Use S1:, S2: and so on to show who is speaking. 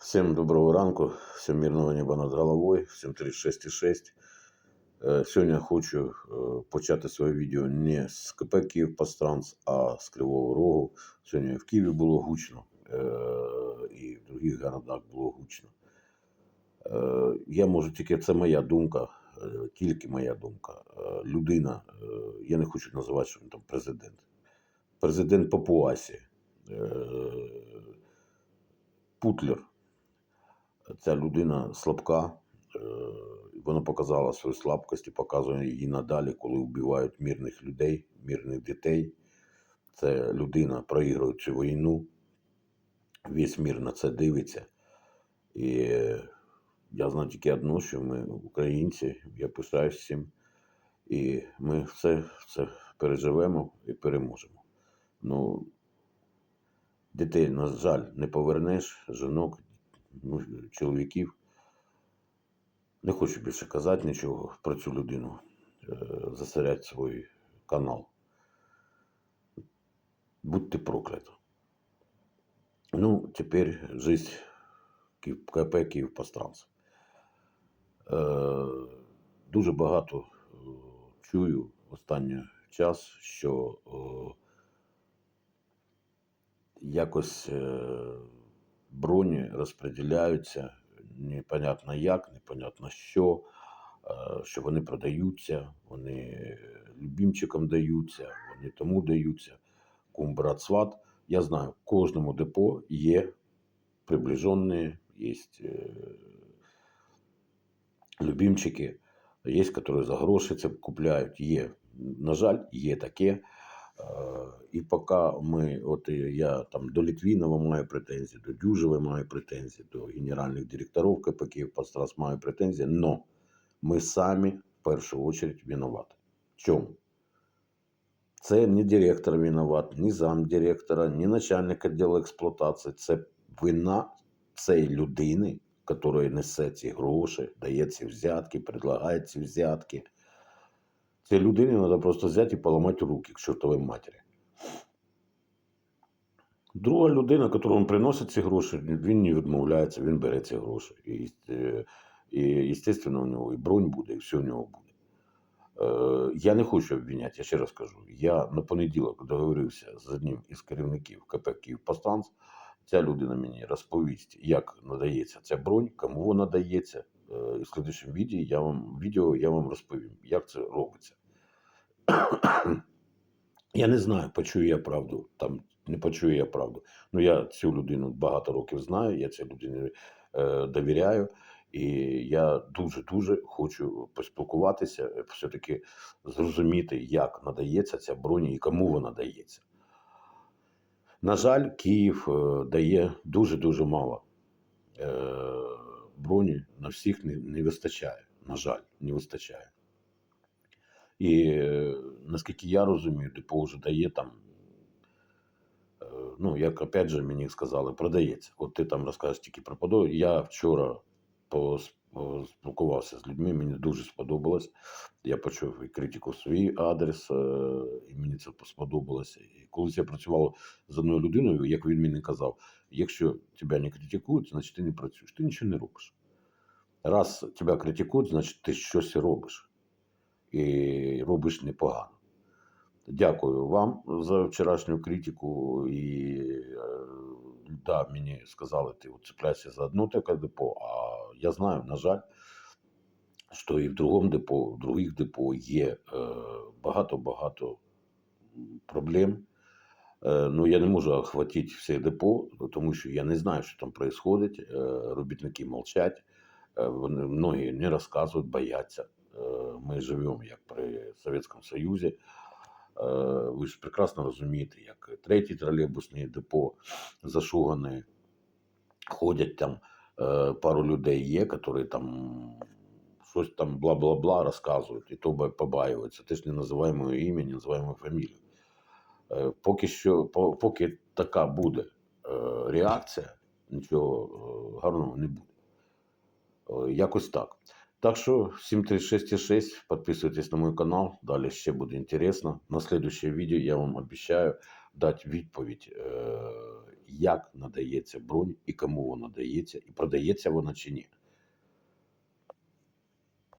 S1: Всім доброго ранку, всім мирного неба над головою, всім 36,6. Е, Сьогодні хочу е, почати своє відео не з КП Київ Пастранс, а з Кривого Рогу. Сьогодні в Києві було гучно, і в інших городах було гучно. Е, Я можу тільки, це моя думка, е, тільки моя думка. Е, Людина, е, я не хочу називати, що він там президент. Президент Папуасі. Путлер. Ця людина слабка, е, вона показала свою слабкість і показує її надалі, коли вбивають мирних людей, мирних дітей. Це людина проігрує цю війну. Весь мір на це дивиться. І я знаю тільки одно, що ми українці, я пишаюсь цим. І ми все, все переживемо і переможемо. Ну, дітей, на жаль, не повернеш, жінок, ну, чоловіків. Не хочу більше казати нічого про цю людину. Е, Засорять свій канал. Будьте прокляті. Ну, тепер жизнь КП Київ Пастранс. Е, дуже багато е, чую останній час, що е, якось е, броні розподіляються непонятно як, непонятно що, е, що вони продаються, вони любімчикам даються, вони тому даються. Кум, брат, сват. Я знаю, в кожному депо є приближені, є е, любимчики, є, які за гроші це купляють. Є. На жаль, є таке. І поки ми, от я там до Літвінова маю претензії, до Дюжева маю претензії, до генеральних директорів КП Київ Пастрас маю претензії, но ми самі в першу чергу винуваті. Чому? Це не директор виноват, ні замдиректора, ні начальник відділу експлуатації. Це вина цієї людини, яка несе ці гроші, дає ці взятки, предлагає ці взятки. Цій людині треба просто взяти і поламати руки к чортовій матері. Друга людина, яка приносить ці гроші, він не відмовляється, він бере ці гроші. І, е, і звісно, у нього і бронь буде, і все у нього буде. Е, Я не хочу обвиняти, я ще раз кажу. Я на понеділок договорився з одним із керівників КП «Київпостанц». Ця людина мені розповість, як надається ця бронь, кому вона дається. І в слідчому відео я вам, відео я вам розповім, як це робиться. Я не знаю, почую я правду, там не почую я правду. Ну, я цю людину багато років знаю, я цій людині е, довіряю. І я дуже-дуже хочу поспілкуватися, е, все-таки зрозуміти, як надається ця броня і кому вона дається. На жаль, Київ е, дає дуже-дуже мало е, броні, на всіх не, не вистачає. На жаль, не вистачає. І е, наскільки я розумію, депо вже дає там. е, Ну, як опять же мені сказали, продається. От ти там розкажеш тільки про подобу. Я вчора поспілкувався з людьми, мені дуже сподобалось. Я почув і критику в свій адрес, е, і мені це сподобалося. Колись я працював з одною людиною, як він мені казав, якщо тебе не критикують, значить ти не працюєш, ти нічого не робиш. Раз тебе критикують, значить ти щось робиш. І робиш непогано. Дякую вам за вчорашню критику. І е, да, мені сказали, ти от цепляйся за одно таке депо, а я знаю, на жаль, що і в другому депо, в других депо є е, багато-багато проблем. Е, ну, я не можу охватити все депо, тому що я не знаю, що там відбувається. Е, робітники мовчать, е, вони многі не розказують, бояться. Ми живемо як при Совєтському Союзі. Ви ж прекрасно розумієте, як третій тролейбусний депо зашугані, ходять там пару людей є, які там щось там бла-бла-бла розказують, і то побаюються. Ти ж не називай моє ім'я, не називай мою фамілію. Е, Поки що, поки така буде е, реакція, нічого е, гарного не буде. Якось так. Так що всім 36,6, підписуйтесь на мой канал, далі ще буде інтересно. На следующее відео я вам обіцяю дати відповідь, як надається бронь і кому вона дається, і продається вона чи ні.